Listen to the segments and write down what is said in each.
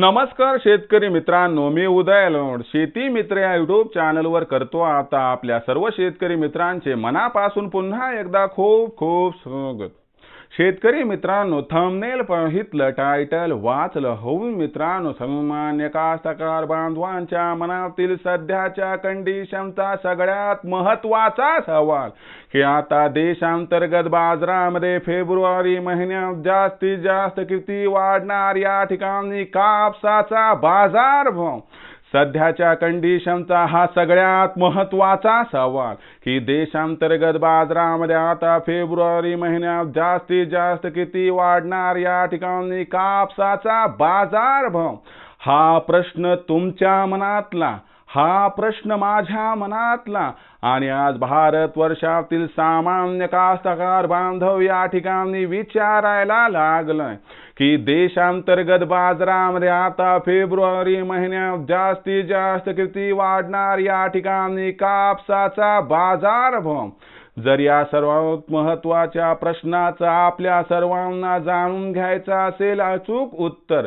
नमस्कार शेतकरी मित्रांनो मी उदय लोड शेती मित्र या युट्यूब चॅनलवर करतो आता आपल्या सर्व शेतकरी मित्रांचे मनापासून पुन्हा एकदा खूप खूप स्वागत. शेतकरी मित्रांनो थंबनेल पाहितलं टायटल वाचलं होऊन मित्रांनो सामान्य कास्तकार बांधवांच्या मनातील सध्याच्या कंडिशनचा सगळ्यात महत्त्वाचा सवाल की आता देशांतर्गत बाजारामध्ये फेब्रुवारी महिन्यात जास्तीत जास्त किती वाढणार या ठिकाणी कापसाचा बाजार भाव सध्याच्या कंडिशनचा हा सगळ्यात महत्त्वाचा सवाल. की देशांतर्गत बाजारामध्ये आता फेब्रुवारी महिन्यात जास्तीत जास्त किती वाढणार या ठिकाणी कापसाचा बाजारभाव? हा प्रश्न तुमच्या मनातला हा प्रश्न माझ्या मनातला आणि आज भारत वर्षातील सामान्य कास्तकार बांधव या ठिकाणी विचारायला लागलाय की देशांतर्गत बाजारामध्ये आता फेब्रुवारी महिन्यात जास्तीत जास्त किती वाढणार या ठिकाणी कापसाचा बाजारभाव. जर या सर्वात महत्त्वाच्या प्रश्नाचं आपल्या सर्वांना जाणून घ्यायचं असेल अचूक उत्तर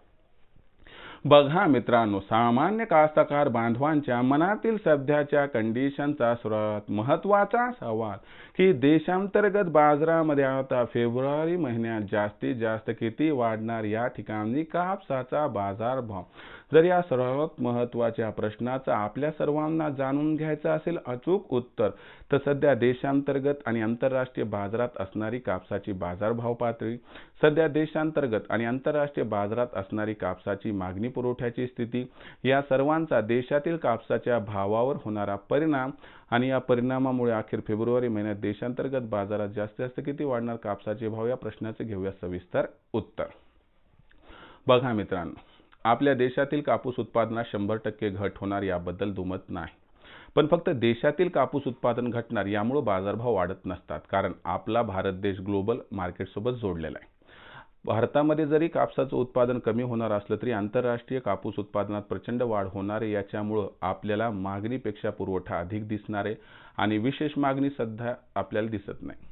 बघा मित्रांनो सामान्य कास्तकार बांधवांच्या मनातील सध्याच्या कंडिशनचा सर्वात महत्त्वाचा सवाल. की देशांतर्गत बाजारामध्ये आता फेब्रुवारी महिन्यात जास्तीत जास्त किती वाढणार या ठिकाणी कापसाचा बाजारभाव? जर या सर्वात महत्त्वाच्या प्रश्नाचा आपल्या सर्वांना जाणून घ्यायचं असेल अचूक उत्तर तर सध्या देशांतर्गत आणि आंतरराष्ट्रीय बाजारात असणारी कापसाची बाजारभाव पातळी सध्या देशांतर्गत आणि आंतरराष्ट्रीय बाजारात असणारी कापसाची मागणी पुरवठ्याची स्थिती या सर्वांचा देशातील कापसाच्या भावावर होणारा परिणाम आणि या परिणामामुळे अखेर फेब्रुवारी महिन्यात देशांतर्गत बाजारात जास्तीत जास्त किती वाढणार कापसाचे भाव या प्रश्नाचे घेऊया सविस्तर उत्तर. बघा मित्रांनो आपल्या देशातील कापूस उत्पादनात शंभर टक्के घट होणार याबद्दल दुमत नाही. पण फक्त देशातील कापूस उत्पादन घटणार यामुळे बाजारभाव वाढत नसतात कारण आपला भारत देश ग्लोबल मार्केटसोबत जोडलेला आहे. भारतामध्ये जरी कापसाचं उत्पादन कमी होणार असलं तरी आंतरराष्ट्रीय कापूस उत्पादनात प्रचंड वाढ होणार आहे याच्यामुळं आपल्याला मागणीपेक्षा पुरवठा अधिक दिसणार आहे आणि विशेष मागणी सध्या आपल्याला दिसत नाही.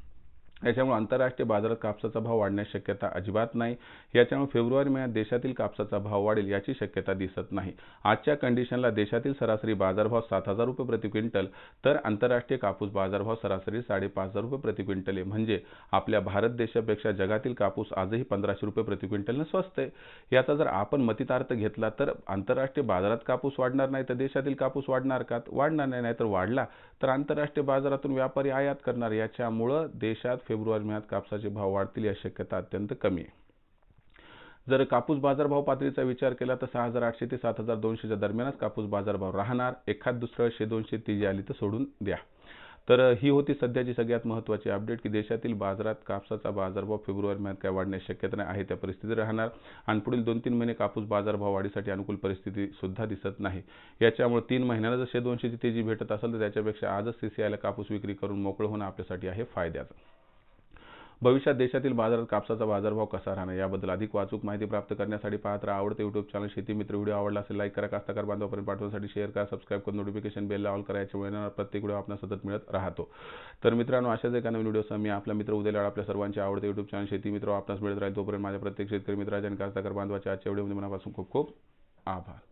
याच्यामुळे आंतरराष्ट्रीय बाजारात कापसाचा भाव वाढण्याची शक्यता अजिबात नाही. याच्यामुळे फेब्रुवारी महिन्यात देशातील कापसाचा भाव वाढेल याची शक्यता दिसत नाही. आजच्या कंडिशनला देशातील सरासरी बाजारभाव सात हजार रुपये प्रति क्विंटल तर आंतरराष्ट्रीय कापूस बाजारभाव सरासरी साडेपाच हजार रुपये प्रति क्विंटल आहे. म्हणजे आपल्या भारत देशापेक्षा जगातील कापूस आजही पंधराशे रुपये प्रति क्विंटलने स्वस्त आहे. याचा जर आपण मतितार्थ घेतला तर आंतरराष्ट्रीय बाजारात कापूस वाढणार नाही तर देशातील कापूस वाढणार का? वाढणार नाही नाहीतर वाढला तर आंतरराष्ट्रीय बाजारातून व्यापारी आयात करणार. याच्यामुळं देशात फेब्रुवारी महिन्यात कापसाचे भाव वाढतील या शक्यता अत्यंत कमी आहे. जर कापूस बाजारभाव पातळीचा विचार केला तर सहा हजार आठशे ते सात हजार दोनशेच्या दरम्यानच कापूस बाजारभाव राहणार. एखाद दुसरं शे दोनशे ती जी आली तर सोडून द्या. तर ही होती सध्याची सगळ्यात महत्त्वाची अपडेट की देशातील बाजारात कापसाचा बाजारभाव फेब्रुवारी महिन्यात काय वाढण्याची शक्यता नाही आहे त्या परिस्थिती राहणार. आणि पुढील दोन तीन महिने कापूस बाजारभाव वाढीसाठी अनुकूल परिस्थिती सुद्धा दिसत नाही. याच्यामुळे तीन महिन्याला जर शे दोनशेची तेजी भेटत असेल तर त्याच्यापेक्षा आजच सी सी आयला कापूस विक्री करून मोकळं होणं आपल्यासाठी आहे फायद्याचं. भविष्यात देशातील बाजारात कापसाचा बाजारभाव कसा राहणार? याबद्दल अधिक वाचूक माहिती प्राप्त करण्यासाठी पाहत राहा. आवडते युट्यूब चॅनल शेती मित्र व्हिडिओ आवडला असेल लाईक करा. कास्तकार बांधवापर्यंत पाठवण्यासाठी शेअर करा. सबस्क्राईब करून नोटिफिकेशन बेलला ऑल करा. याच्यामुळे प्रत्येक व्हिडिओ आपण सतत मिळत राहतो. तर मित्रांनो अशाच एका नवीन व्हिडिओसह मी आपला मित्र उद्याला आपल्या सर्वांचे आवडते युट्यूब चॅनल शेती मित्र आपणास मिळत राहील. तोपर्यंत माझ्या प्रत्येक शेतकरी मित्राच्या आणि कास्तकार बांधवाच्या आजच्या व्हिडिओमध्ये मनापासून खूप खूप आभार.